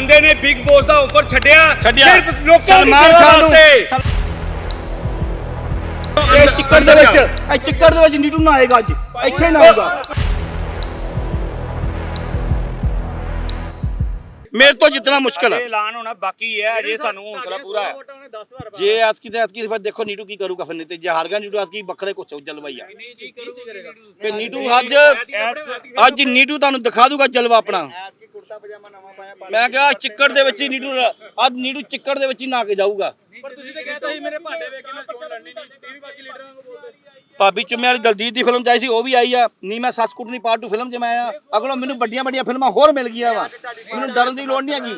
ਬੰਦੇ ਨੇ ਬਿਗ ਬੋਸ ਦਾ ਆਫਰ ਛੱਡਿਆ ਛੱਡਿਆ। ਸਿਰਫ ਲੋਕਾਂ ਦੀ ਸਲਮਾਨ ਸੇਵਾ ਖਾਨ ਨੂੰ- ਵਾਸਤੇ। ਇਹ ਚਿੱਕੜ ਦੇ ਵਿੱਚ ਇਹ ਚਿੱਕੜ ਦੇ ਵਿੱਚ ਨੀਟੂ ਨਾ ਆਏਗਾ ਅੱਜ। ਇੱਥੇ ਨਾ ਆਊਗਾ ਮੇਰੇ ਤੋਂ ਜਿੱਤਣਾ ਮੁਸ਼ਕਲ ਹੈ ਐਲਾਨ ਹੋਣਾ ਬਾਕੀ ਹੈ ਅਜੇ ਸਾਨੂੰ ਹੌਸਲਾ ਪੂਰਾ ਹੈ। ਜੇ ਐਤਕੀ ਤੇ ਐਤਕੀ ਫਿਰ ਦੇਖੋ ਨੀਟੂ ਕੀ ਕਰੂਗਾ ਫਿਰ ਨਹੀਂ ਤੇ ਜੇ ਹਾਰ ਗਿਆ ਨੀਟੂ ਐਤਕੀ ਵੱਖਰੇ ਕੁਛ ਜਲਵਾਈ ਆ। ਤੇ ਨੀਟੂ ਅੱਜ ਅੱਜ ਨੀਟੂ ਤੁਹਾਨੂੰ ਦਿਖਾ ਦੂਗਾ ਜਲਵਾ ਆਪਣਾ। ਮੈਂ ਕਿਹਾ ਚਿੱਕੜ ਦੇ ਵਿੱਚ ਹੀ ਨੀਟੂ ਅੱਜ ਨੀਟੂ ਚਿੱਕੜ ਦੇ ਵਿੱਚ ਹੀ ਨਾ ਕੇ ਜਾਊਗਾ। ਪਰ ਤੁਸੀਂ ਤਾਂ ਕਹਿੰਦੇ ਸੀ ਮੇਰੇ ਭਾਂਡੇ ਵੇਖ ਕੇ ਮੈਂ ਚੋਣ ਲੜਨੀ ਨਹੀਂ ਟੀਵੀ ਬਾਕੀ ਲੀਡਰਾਂ ਨੂੰ ਬੋਲਦੇ ਭਾਬੀ ਚੁੰਮੇ ਵਾਲੀ ਦਲਜੀਤ ਦੀ ਫਿਲਮ ਚ ਆਈ ਸੀ ਉਹ ਵੀ ਆਈ ਆ। ਨੀ ਮੈਂ ਸੱਸ ਕੁੱਟਣੀ ਪਾਰਟ 2 ਫਿਲਮ ਚ ਮੈਂ ਆਇਆ ਅਗਲੋਂ ਮੈਨੂੰ ਵੱਡੀਆਂ ਵੱਡੀਆਂ ਫਿਲਮਾਂ ਹੋਰ ਮਿਲ ਗਈਆਂ ਵਾ। ਮੈਨੂੰ ਡਰਨ ਦੀ ਲੋੜ ਨਹੀਂ ਹੈਗੀ।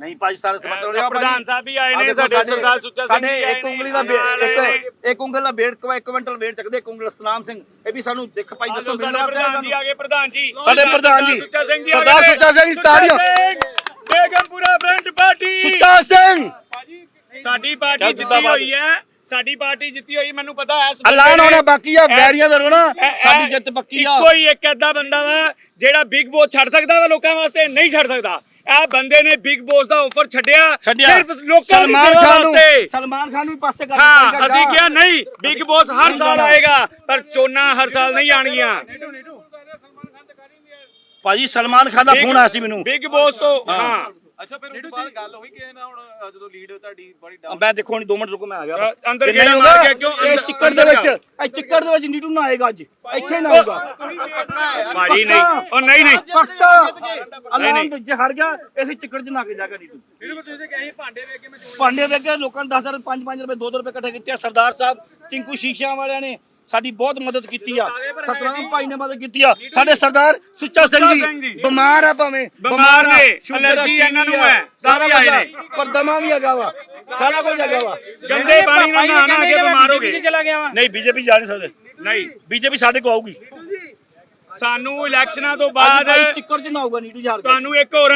ਨਹੀਂ ਭਾਜੀ ਸਾਰੇ ਸਮਰਥਨ ਹੋ ਰਿਹਾ ਪ੍ਰਧਾਨ ਸਾਹਿਬ ਵੀ ਆਏ ਨੇ ਸਾਡੇ ਸਰਦਾਰ ਸੁੱਚਾ ਸਿੰਘ ਸਾਡੇ ਵੀ ਆਏ ਇੱਕ ਉਂਗਲੀ ਦਾ। ਇੱਕ ਇੱਕ ਉਂਗਲ ਦਾ ਵੇਟ ਕਵਾ ਇੱਕ ਕੁਇੰਟਲ ਵੇਟ ਚੱਕਦੇ ਇੱਕ ਉਂਗਲ ਸਤਨਾਮ ਸਿੰਘ। ਇਹ ਵੀ ਸਾਨੂੰ ਦੇਖ ਭਾਈ ਦੱਸੋ ਮਿਲਣਾ ਪ੍ਰਧਾਨ ਜੀ ਆ ਗਏ ਪ੍ਰਧਾਨ ਜੀ। ਸਾਡੇ ਪ੍ਰਧਾਨ ਜੀ। ਸੁੱਚਾ ਸਿੰਘ ਜੀ ਆ ਸਰਦਾਰ। ਸੁੱਚਾ ਸਿੰਘ ਜੀ, ਤਾੜੀਆਂ। Begampura front party. ਸੁੱਚਾ ਸਿੰਘ। ਸਾਡੀ ਪਾਰਟੀ ਜਿੱਤੀ। ਹੋਈ ਹੈ। ਸਾਡੀ ਪਾਰਟੀ ਜਿੱਤੀ ਹੋਈ ਮੈਨੂੰ ਪਤਾ ਹੈ ਇਸ ਐਲਾਨ ਹੋਣਾ ਬਾਕੀ ਆ ਵੈਰੀਆਂ ਦਾ ਰੋਣਾ ਸਾਡੀ ਜਿੱਤ ਪੱਕੀ ਆ। ਇੱਕੋ ਹੀ ਇੱਕ ਐਦਾ ਬੰਦਾ ਵਾ ਜਿਹੜਾ ਬਿਗ ਬੋਸ ਛੱਡ ਸਕਦਾ ਵਾ ਲੋਕਾਂ ਵਾਸਤੇ ਨਹੀਂ ਛੱਡ ਸਕਦਾ। ਇਹ ਬੰਦੇ ਨੇ ਬਿਗ ਬੋਸ ਦਾ ਆਫਰ ਛੱਡਿਆ। ਸਿਰਫ ਲੋਕਾਂ ਦੀ ਸਲਮਾਨ ਖਾਨ ਨੂੰ। ਸਲਮਾਨ ਖਾਨ ਨੂੰ ਪਾਸੇ ਕਰ ਹਾਂ ਅਸੀਂ ਕਿਹਾ ਨਹੀਂ ਬਿਗ ਬੋਸ ਹਰ ਸਾਲ ਆਏਗਾ ਪਰ ਚੋਣਾਂ ਹਰ ਸਾਲ ਨਹੀਂ ਆਣਗੀਆਂ ਭਾਜੀ ਸਲਮਾਨ ਖਾਨ ਦਾ ਫੋਨ ਆਇਆ ਸੀ ਮੈਨੂੰ। ਬਿਗ ਬੋਸ ਤੋਂ ਹਾਂ। ਅੱਛਾ ਫਿਰ ਉਸ ਤੋਂ ਬਾਅਦ ਗੱਲ ਹੋਈ ਕਿ ਨਾ ਹੁਣ ਜਦੋਂ ਲੀਡ ਤੁਹਾਡੀ ਬੜੀ down ਮੈਂ ਦੇਖੋ ਹੁਣ 2 ਮਿੰਟ ਰੁਕੋ ਮੈਂ ਆ ਗਿਆ। ਅੰਦਰ ਮਾਰ ਕੇ ਕਿਉਂ ਇਹ ਚਿੱਕੜ ਦੇ ਵਿੱਚ ਇਹ ਚਿੱਕੜ ਦੇ ਵਿੱਚ ਨੀਟੂ ਨਾ ਆਏਗਾ ਅੱਜ ਇੱਥੇ ਨਾ ਆਊਗਾ ਭਾਜੀ ਨਹੀਂ ਉਹ ਨਹੀਂ ਨਹੀਂ। ਪੱਕਾ। ਅਲਾਮ ਜੇ ਹਟ ਗਿਆ ਇਸੇ ਚਿੱਕੜ 'ਚ ਨਾ ਕੇ ਜਾਗਾ ਨੀਟੂ। ਫਿਰ ਤੁਸੀਂ ਤਾਂ ਕਹੇ ਭਾਂਡੇ ਵੇਖ ਕੇ ਮੈਂ ਵੇਖ ਕੇ ਲੋਕਾਂ ਨੇ 10 5 5 ਰੁਪਏ 2 2 ਰੁਪਏ ਇਕੱਠੇ ਕੀਤੇ ਸਰਦਾਰ ਸਾਹਿਬ ਟਿੰਕੂ ਸ਼ੀਸ਼ਿਆਂ ਵਾਲਿਆਂ ਨੇ ਸਾਡੀ ਬਹੁਤ ਮਦਦ ਕੀਤੀ ਆ। ਸਤਨਾਮ ਭਾਈ ਨੇ ਮਦਦ ਕੀਤੀ ਆ। ਸਾਡੇ ਸਰਦਾਰ ਸੁੱਚਾ ਸਿੰਘ ਜੀ। ਬਿਮਾਰ ਆ ਭਾਵੇਂ। ਬਿਮਾਰ ਨੇ, ਐਲਰਜੀ ਇਹਨਾਂ ਨੂੰ ਹੈ, ਸਾਰਾ ਕੁਝ। ਪਰ ਦਮਾ ਵੀ ਹੈਗਾ ਵਾ। ਸਾਰਾ ਕੁਝ ਹੈਗਾ ਵਾ। ਗੰਦੇ ਪਾਣੀ ਨਾਲ ਨਹਾ ਨਹਾ ਕੇ ਬਿਮਾਰ ਹੋ ਗਏ। ਨਹੀਂ ਬੀਜੇਪੀ ਜਾ ਨਹੀਂ ਸਕਦੇ। ਨਹੀਂ। ਬੀਜੇਪੀ ਸਾਡੇ ਕੋ ਆਊਗੀ। ਸਾਨੂੰ ਇਲੈਕਸ਼ਨਾਂ ਤੋਂ ਬਾਅਦ ਚਿੱਕੜ 'ਚ ਨਾ ਆਊਗਾ ਨੀਟੂ ਜੀ ਹਟ ਗਿਆ ਤੁਹਾਨੂੰ ਇੱਕ ਹੋਰ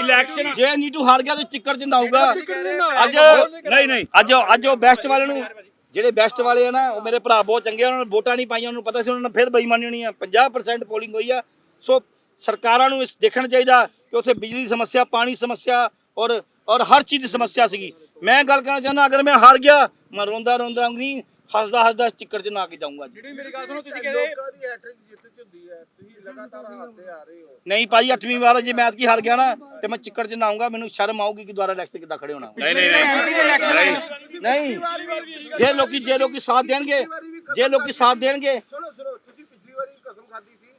ਇਲੈਕਸ਼ਨ ਜੇ ਨੀਟੂ ਹਾਰ ਗਿਆ ਤੇ ਚਿੱਕੜ 'ਚ ਨਾ ਆਊਗਾ। ਅੱਜ ਨਹੀਂ ਨਹੀਂ। ਅੱਜ ਅੱਜ ਉਹ ਬੈਸਟ ਵਾਲੇ ਨੂੰ ਜਿਹੜੇ ਬੈਸਟ ਵਾਲੇ ਆ ਨਾ, ਉਹ ਮੇਰੇ ਭਰਾ ਬਹੁਤ ਚੰਗੇ ਆ, ਉਹਨਾਂ ਨੇ ਵੋਟਾਂ ਨਹੀਂ ਪਾਈਆਂ, ਉਹਨਾਂ ਨੂੰ ਪਤਾ ਸੀ, ਉਹਨਾਂ ਨੇ ਫਿਰ ਬੇਈਮਾਨੀ ਹੋਣੀ ਆ। 50% ਪੋਲਿੰਗ ਹੋਈ ਆ। ਸੋ ਸਰਕਾਰਾਂ ਨੂੰ ਇਸ ਦੇਖਣਾ ਚਾਹੀਦਾ ਕਿ ਉੱਥੇ ਬਿਜਲੀ ਦੀ ਸਮੱਸਿਆ, ਪਾਣੀ ਦੀ ਸਮੱਸਿਆ ਔਰ ਔਰ ਹਰ ਚੀਜ਼ ਦੀ ਸਮੱਸਿਆ ਸੀਗੀ। ਮੈਂ ਗੱਲ ਕਰਨਾ ਚਾਹੁੰਦਾ, ਅਗਰ ਮੈਂ ਹਾਰ ਗਿਆ, ਮੈਂ ਰੋਂਦਾ ਰੋਂਦਾ ਨਹੀਂ ਹੱਸਦਾ ਹੱਸਦਾ ਚਿੱਕੜ 'ਚ ਨਾ ਕੇ ਜਾਊਂਗਾ ਜੀ ਜਿਹੜੀ ਮੇਰੀ ਗੱਲ ਸੁਣੋ ਤੁਸੀਂ ਕਹਿੰਦੇ ਦੀ ਹੈਟ੍ਰਿਕ ਜਿੱਤ ਚ ਹੁੰਦੀ ਹੈ ਤੁਸੀਂ ਲਗਾਤਾਰ ਹਾਰਦੇ ਆ ਰਹੇ ਹੋ। ਨਹੀਂ ਭਾਜੀ ਅੱਠਵੀਂ ਵਾਰ ਜੇ ਮੈਂ ਕੀ ਹਾਰ ਗਿਆ ਨਾ ਤੇ ਮੈਂ ਚਿੱਕੜ 'ਚ ਨਾ ਆਊਂਗਾ ਮੈਨੂੰ ਸ਼ਰਮ ਆਊਗੀ ਕਿ ਦੁਬਾਰਾ ਇਲੈਕਸ਼ਨ ਕਿੱਦਾਂ ਖੜੇ ਹੋਣਾ। ਨਹੀਂ ਨਹੀਂ ਨਹੀਂ। ਨਹੀਂ ਜੇ ਲੋਕੀ ਜੇ ਲੋਕੀ ਸਾਥ ਦੇਣਗੇ ਜੇ ਲੋਕੀ ਸਾਥ ਦੇਣਗੇ। ਸੁਣੋ ਸੁਣੋ ਤੁਸੀਂ ਪਿਛਲੀ ਵਾਰੀ ਕਸਮ ਖਾਦੀ ਸੀ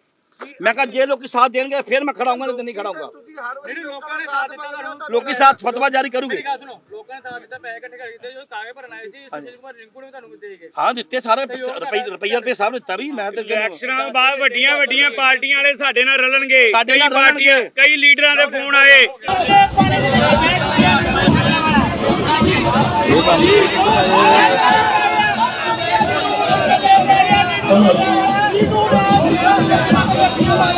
ਮੈਂ ਕਿਹਾ ਜੇ ਲੋਕੀ ਸਾਥ ਦੇਣਗੇ ਫਿਰ ਮੈਂ ਨਹੀਂ ਤਾਂ ਨਹੀਂ ਤੁਸੀਂ ਹਰ ਵਾਰੀ ਜਿਹੜੀ ਲੋਕਾਂ ਨੇ ਸਾਥ ਦਿੱਤਾ ਤੁਹਾਨੂੰ। ਲੋਕੀ ਸਾਥ ਫਤਵਾ ਜਾਰੀ ਕਰੂਗੇ। ਮੇਰੀ ਗੱਲ ਸੁਣੋ ਲੋਕਾਂ ਨੇ ਸਾਥ ਦਿੱਤਾ ਪੈਸੇ ਇਕੱਠੇ ਕਰ ਦਿੱਤੇ ਜੋ ਕਾਗਜ਼ ਭਰਨ ਆਏ ਸੀ ਸੁਸ਼ੀਲ ਕੁਮਾਰ ਰਿੰਕੂ ਨੇ ਤੁਹਾਨੂੰ ਦੇ ਗਏ ਹਾਂ ਦਿੱਤੇ ਸਾਰੇ ਰੁਪਏ ਰੁਪਈਆ ਰੁਪਏ ਸਭ ਦਿੱਤਾ ਵੀ ਮੈਂ ਤੇ ਇਲੈਕਸ਼ਨਾਂ ਤੋਂ ਬਾਅਦ ਵੱਡੀਆਂ ਵੱਡੀਆਂ ਪਾਰਟੀਆਂ ਵਾਲੇ ਸਾਡੇ ਨਾਲ ਰਲਣਗੇ। ਸਾਡੇ ਕਈ ਨਾਲ ਪਾਰਟੀਆਂ ਰਲਣਗੇ। ਕਈ ਲੀਡਰਾਂ ਦੇ ਫੋਨ ਆਏ।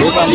我把